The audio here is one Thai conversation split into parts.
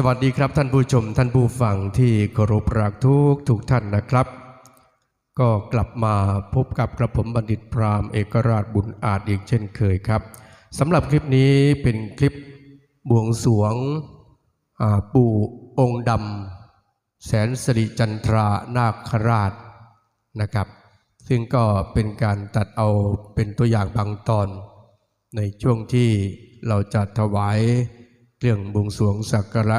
สวัสดีครับท่านผู้ชมท่านผู้ฟังที่เคารพรักทุกทุกท่านนะครับ ก็กลับมาพบกับกระผมบัณฑิตพราหมณ์เอกราชบุญอาจอีกเช่นเคยครับสำหรับคลิปนี้เป็นคลิปบวงสรวงปู่องค์ดำแสนสิริจันทรานาคราชนะครับ ซึ่งก็เป็นการตัดเอาเป็นตัวอย่างบางตอน ในช่วงที่เราจะถวาย เรื่องบวงสรวงสักการะ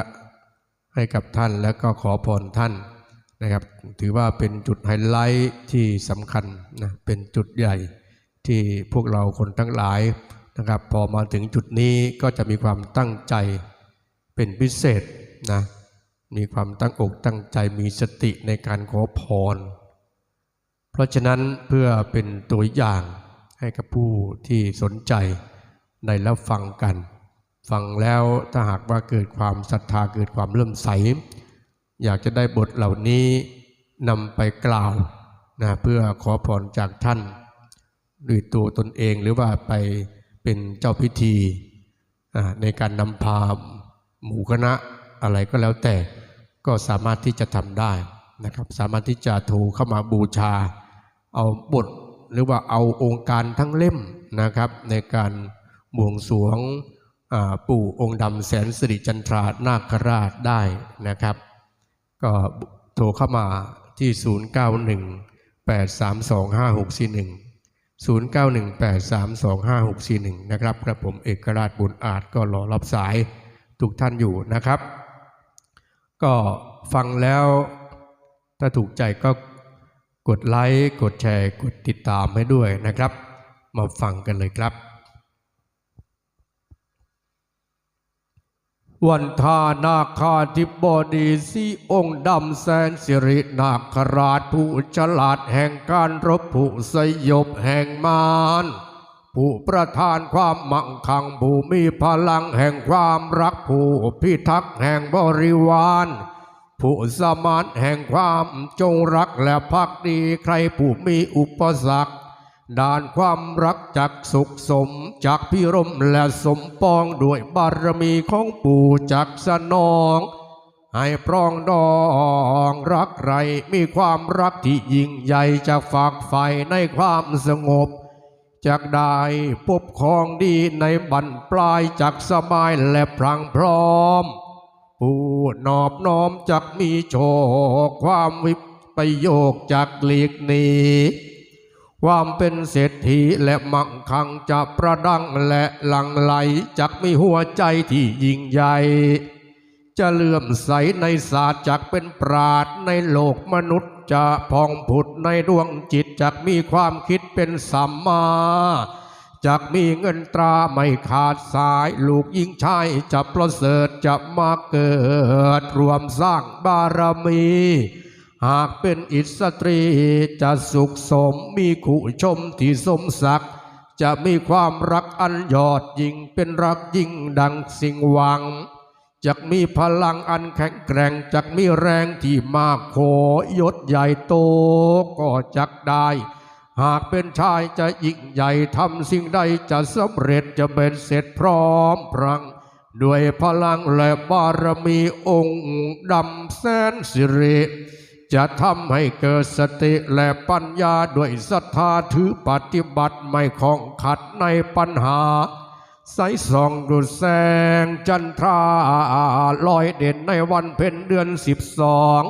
ให้กับท่านและก็ขอพรท่านนะครับ ถือว่าเป็นจุดไฮไลท์ที่สำคัญนะเป็นจุดใหญ่ที่พวกเราคนทั้งหลายนะครับ พอมาถึงจุดนี้ก็จะมีความตั้งใจเป็นพิเศษนะมีความตั้งอกตั้งใจมีสติในการขอพร เพราะฉะนั้นเพื่อเป็นตัวอย่างให้กับผู้ที่สนใจได้รับฟังกัน ฟังแล้วถ้าหากว่าเกิดความศรัทธาเกิดความเลื่อมใส อยากจะได้บทเหล่านี้นำไปกล่าวนะเพื่อขอพรจากท่านด้วยตัวตนเองหรือว่าไปเป็นเจ้าพิธีในการนำพาหมู่คณะอะไรก็แล้วแต่ก็สามารถที่จะทำได้นะครับ สามารถที่จะโทรเข้ามาบูชา เอาบทหรือว่าเอาองค์การทั้งเล่มนะครับ ในการบวงสรวง ปู่องค์ดำแสนสิริจันทรานาคราชได้นะครับ ก็โทรเข้ามาที่ 0918325641 0918325641 นะครับกระผมเอกราชบุญอาจก็รอรับสายทุกท่านอยู่นะครับ ก็ฟังแล้วถ้าถูกใจก็กดไลค์ กดแชร์ กดติดตามให้ด้วยนะครับ มาฟังกันเลยครับ วันทานาคาธิบดีสีองค์ดำแสนสิรินาคราชผู้ฉลาดแห่งการรบผู้สยบแห่งมารผู้ประทานความมั่งคั่งผู้มีพลังแห่งความรักผู้พิทักษ์แห่งบริวารผู้สมานแห่งความจงรักและภักดีใครผู้มีอุปสรรค ด้านความรักจากสุขสมจากพิรมและสมปองด้วยบารมีของปู่จักสนอง ให้ปรองดองรักไรมีความรักที่ยิ่งใหญ่จากฝากไฟในความสงบ จากได้พบของดีในบั้นปลายจากสบายและพรังพร้อม ผู้นอบน้อมจากมีโชคความวิปโยคจากหลีกหนี ความเป็นเศรษฐีและมั่งคั่งจะประดังและหลังไหลจากมีหัวใจที่ยิ่งใหญ่ จะเลื่อมใสในศาสตร์จากเป็นปราดในโลกมนุษย์จะพองผุดในดวงจิตจากมีความคิดเป็นสัมมาจากมีเงินตราไม่ขาดสาย ลูกยิ่งชายจะประเสริฐจะมาเกิดรวมสร้างบารมี หากเป็นอิสตรีจะสุขสมมีคู่ชมที่สมศักดิ์จะมีความรักอันยอดยิ่งเป็นรักยิ่งดังสิ่งหวังจักมีพลังอันแข็งแกร่งจักมีแรงที่มากโขยศใหญ่โตก็จักได้ หากเป็นชายจะยิ่งใหญ่ทำสิ่งใดจะสำเร็จจะเป็นเสร็จพร้อมพรังด้วยพลังและบารมีองค์ดำแสนสิริ จะทำให้เกิดสติและปัญญาด้วยศรัทธาถือปฏิบัติไม่ของขัดในปัญหา ใสส่องดุจแสงจันทราลอยเด่นในวันเพ็ญเดือนสิบสอง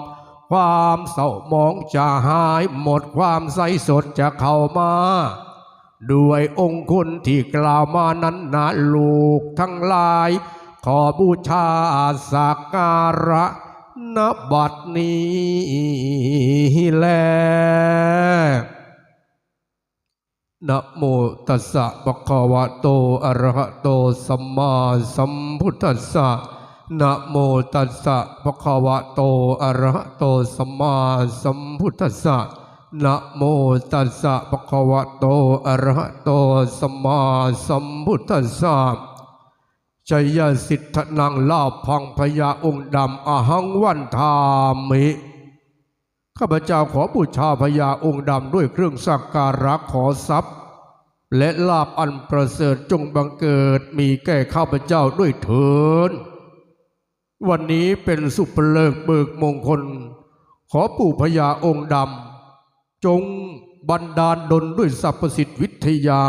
ความเศร้ามองจะหายหมดความใสสดจะเข้ามา ด้วยองค์คุณที่กล่าวมานั้นนะลูกทั้งหลาย ขอบูชาสักการะ ณบัดนี้แลนะโมตัสสะปะคะวะโตอะระหะโตสัมมาสัมพุทธัสสะนะโมตัสสะปะคะวะโตอะระหะโตสัมมาสัมพุทธัสสะนะโมตัสสะปะคะวะโตอะระหะโตสัมมาสัมพุทธัสสะ ชยสิทธนังลาพังพยาองค์ดำอหังวันทามิข้าพเจ้าขอบูชาพญาองค์ดำด้วยเครื่องสักการะขอทรัพย์ และลาบอันประเสริฐจงบังเกิดมีแก่ข้าพเจ้าด้วยเถินวันนี้เป็นสุปเลิกเบิกมงคล ขอปู่พญาองค์ดำจงบันดาลดลด้วยสรรพสิทธิวิทยา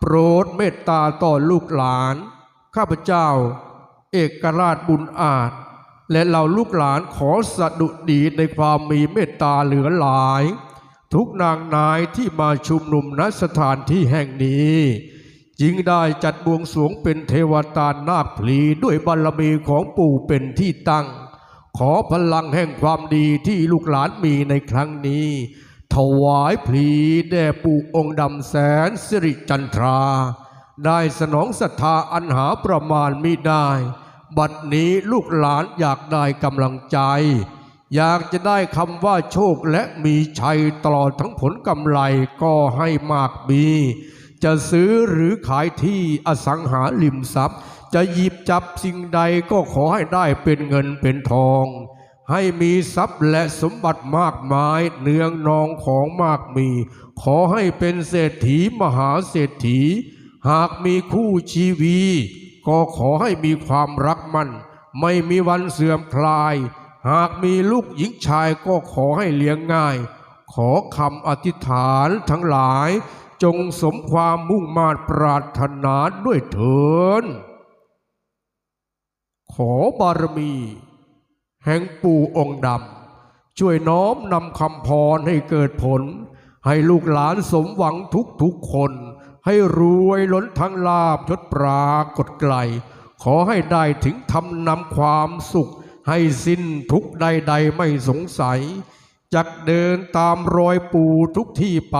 โปรดเมตตาต่อลูกหลาน ข้าพเจ้า เอกราชบุญอาจ และเหล่าลูกหลานขอสะดุดีในความมีเมตตาเหลือหลาย ทุกนางนายที่มาชุมนุมณสถานที่แห่งนี้จึงได้จัดบวงสวงเป็นเทวตานาพลีด้วยบารมีของปู่เป็นที่ตั้ง ขอพลังแห่งความดีที่ลูกหลานมีในครั้งนี้ ถวายพลีแด่ปู่องค์ดำแสนสิริจันทรา ได้สนองศรัทธาอันหาประมาณมิได้ บัดนี้ลูกหลานอยากได้กำลังใจ อยากจะได้คำว่าโชคและมีชัยตลอดทั้งผลกำไรก็ให้มากมี จะซื้อหรือขายที่อสังหาริมทรัพย์ จะหยิบจับสิ่งใดก็ขอให้ได้เป็นเงินเป็นทอง ให้มีทรัพย์และสมบัติมากมายเนืองนองของมากมี ขอให้เป็นเศรษฐีมหาเศรษฐี หากมีคู่ชีวี ก็ขอให้มีความรักมั่น ไม่มีวันเสื่อมคลาย หากมีลูกหญิงชายก็ขอให้เลี้ยงง่าย ขอคำอธิษฐานทั้งหลาย จงสมความมุ่งมา่ปรารถนาด้วยเถินขอบารมี แห่งปู่องค์ดำช่วยน้อมนำคำพรให้เกิดผล ให้ลูกหลานสมหวังทุกทุกๆคน ให้รวยล้นทั้งลาบยศปรากฏไกล ขอให้ได้ถึงทำนำความสุข ให้สิ้นทุกข์ใดๆไม่สงสัยจักเดินตามรอยปู่ทุกที่ไป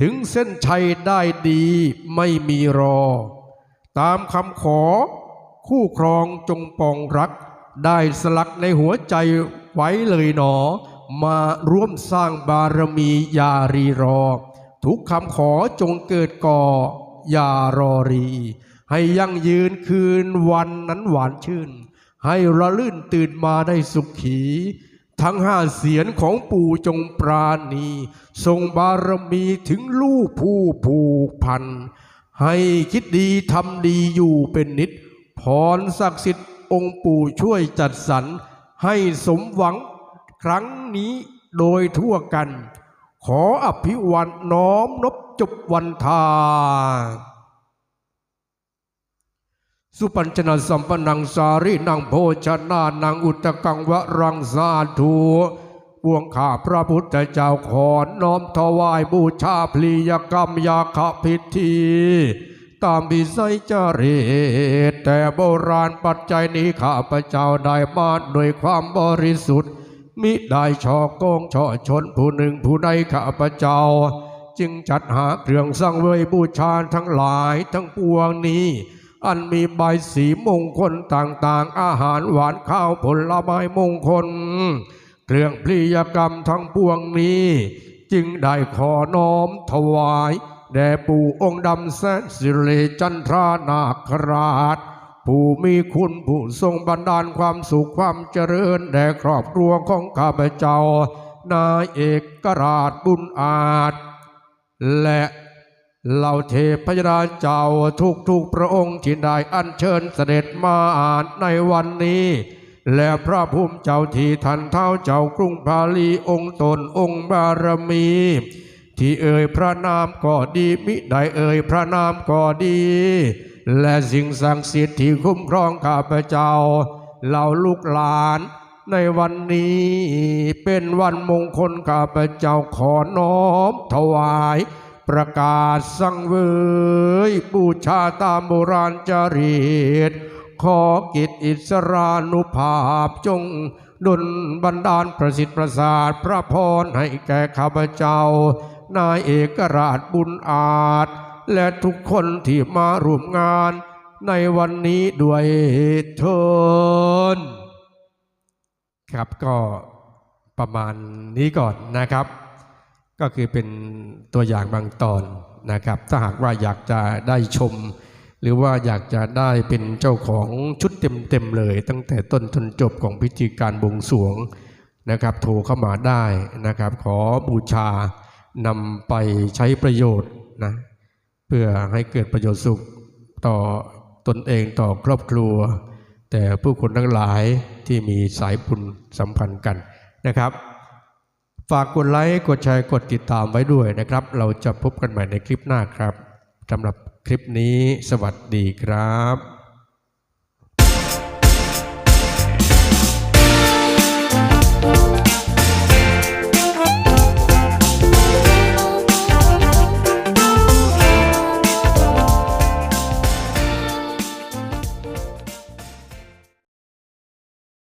ถึงเส้นชัยได้ดีไม่มีรอ ตามคำขอ คู่ครองจงปองรัก ได้สลักในหัวใจไว้เลยหนอ มาร่วมสร้างบารมีอย่ารีรอ ทุกคำขอจงเกิดก่อ อย่ารอรี ให้ยั่งยืนคืนวันนั้นหวานชื่น ให้ระลื่นตื่นมาได้สุขขี ทั้งห้าเสียนของปู่จงปราณี ทรงบารมีถึงลูกผู้ผูกพัน ให้คิดดีทำดีอยู่เป็นนิด พรศักดิ์สิทธิ์องค์ปู่ช่วยจัดสรร ให้สมหวังครั้งนี้โดยทั่วกัน ขออภิวันน้อมนบจบวันทา สุปัญชนะสัมปนังสารินังโภชนานังอุตกังวรังสาธุปวงข้าพระพุทธเจ้าขอน้อมถวายบูชาพลียกรรมยาขพิธีตามบิสัยจริตแต่โบราณปัจจัยนี้ข้าพเจ้าได้มาด้วยความบริสุทธิ์ มิได้ช่อโกงช่อชนผู้หนึ่งผู้ใดข้าพเจ้า จึงจัดหาเครื่องสังเวยบูชาทั้งหลายทั้งปวงนี้ อันมีใบสีมงคลต่างๆ อาหารหวานข้าวผลไม้มงคล เครื่องพลียกรรมทั้งปวงนี้ จึงได้ขอน้อมถวาย แด่ปู่องค์ดำแสนสิริจันทรานาคราช ผู้มีคุณผู้ทรงบันดาลความสุขความเจริญแด่ครอบครัวของข้าพเจ้า นายเอกกราชบุญอาจ และเหล่าเทพยดาเจ้าทุกทุกพระองค์ที่ได้อัญเชิญเสด็จมาในวันนี้ และพระภูมิเจ้าที่ทันเท้าเจ้ากรุงพาลีองค์ตนองค์บารมี ที่เอ่ยพระนามก็ดีมิได้เอ่ยพระนามก็ดี และสิ่งศักดิ์สิทธิ์ที่คุ้มครองข้าพเจ้าเหล่าลูกหลานในวันนี้เป็นวันมงคลข้าพเจ้าขอน้อมถวาย ประกาศสังเวยบูชาตามโบราณจริตขอกิจอิสรานุภาพจงดลบันดาลประสิทธิ์ประสาทพระพรให้แก่ข้าพเจ้านายเอกราชบุญอาจ และทุกคนที่มาร่วมงานในวันนี้ด้วยเทินครับก็ประมาณนี้ก่อนนะครับ ก็คือเป็นตัวอย่างบางตอนนะครับ ถ้าหากว่าอยากจะได้ชม หรือว่าอยากจะได้เป็นเจ้าของชุดเต็มๆเลย ตั้งแต่ต้นจนจบของพิธีการบวงสรวงนะครับโทรเข้ามาได้นะครับ ขอบูชานำไปใช้ประโยชน์นะ พื่อให้เกิดประโยชน์สุขต่อตนเองต่อครอบครัว แต่ผู้คนทั้งหลายที่มีสายบุญสัมพันธ์กันนะครับ ฝากกดไลค์กดแชร์กดติดตามไว้ด้วยนะครับ เราจะพบกันใหม่ในคลิปหน้าครับสำหรับคลิปนี้สวัสดีครับ